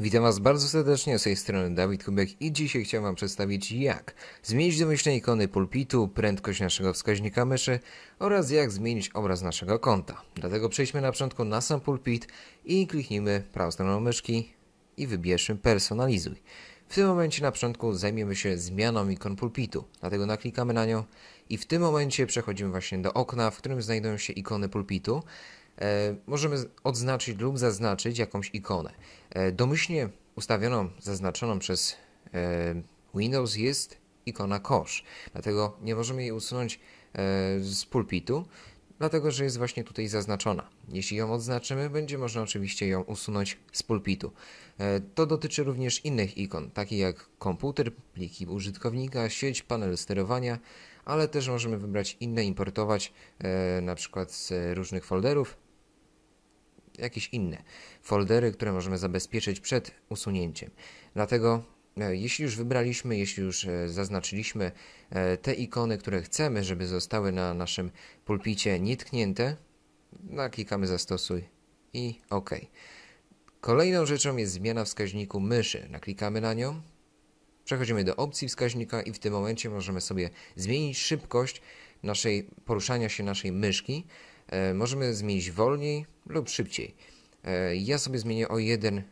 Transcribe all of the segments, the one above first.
Witam Was bardzo serdecznie, z tej strony Dawid Kubek i dzisiaj chciałem Wam przedstawić jak zmienić domyślne ikony pulpitu, prędkość naszego wskaźnika myszy oraz jak zmienić obraz naszego konta. Dlatego przejdźmy na początku na sam pulpit i kliknijmy prawą stroną myszki i wybierzmy personalizuj. W tym momencie na początku zajmiemy się zmianą ikon pulpitu, dlatego naklikamy na nią i w tym momencie przechodzimy właśnie do okna, w którym znajdują się ikony pulpitu. E, możemy odznaczyć lub zaznaczyć jakąś ikonę. E, domyślnie ustawioną, zaznaczoną przez e, Windows jest ikona kosz, dlatego nie możemy jej usunąć z pulpitu, dlatego że jest właśnie tutaj zaznaczona. Jeśli ją odznaczymy, będzie można oczywiście ją usunąć z pulpitu. To dotyczy również innych ikon, takich jak komputer, pliki użytkownika, sieć, panel sterowania, ale też możemy wybrać inne, importować na przykład z różnych folderów, jakieś inne foldery, które możemy zabezpieczyć przed usunięciem. Dlatego e, jeśli już wybraliśmy, jeśli już e, zaznaczyliśmy e, te ikony, które chcemy, żeby zostały na naszym pulpicie nietknięte, naklikamy zastosuj i OK. Kolejną rzeczą jest zmiana wskaźniku myszy. Naklikamy na nią, przechodzimy do opcji wskaźnika i w tym momencie możemy sobie zmienić szybkość naszej poruszania się naszej myszki. Możemy zmienić wolniej lub szybciej. E, ja sobie zmienię o jeden,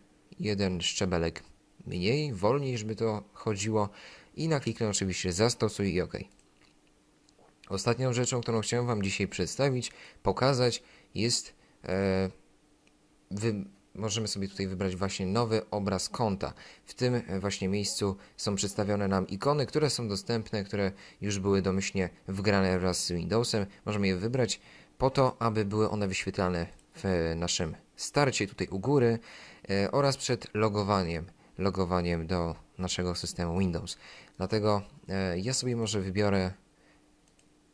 jeden szczebelek mniej, wolniej, żeby to chodziło i nakliknę oczywiście zastosuj i OK. Ostatnią rzeczą, którą chciałem Wam dzisiaj przedstawić, pokazać jest e, wy, możemy sobie tutaj wybrać właśnie nowy obraz konta. W tym właśnie miejscu są przedstawione nam ikony, które są dostępne, które już były domyślnie wgrane wraz z Windowsem. Możemy je wybrać po to, aby były one wyświetlane w naszym starcie tutaj u góry e, oraz przed logowaniem, logowaniem do naszego systemu Windows. Dlatego e, ja sobie może wybiorę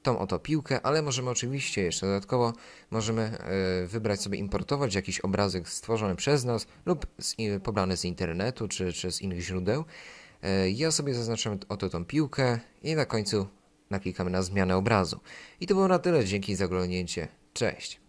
tą oto piłkę, ale możemy oczywiście jeszcze dodatkowo możemy e, wybrać sobie importować jakiś obrazek stworzony przez nas lub pobrany z internetu czy, czy z innych źródeł. Ja sobie zaznaczam oto tą piłkę i na końcu naklikamy na zmianę obrazu. I to było na tyle. Dzięki za oglądnięcie. Cześć.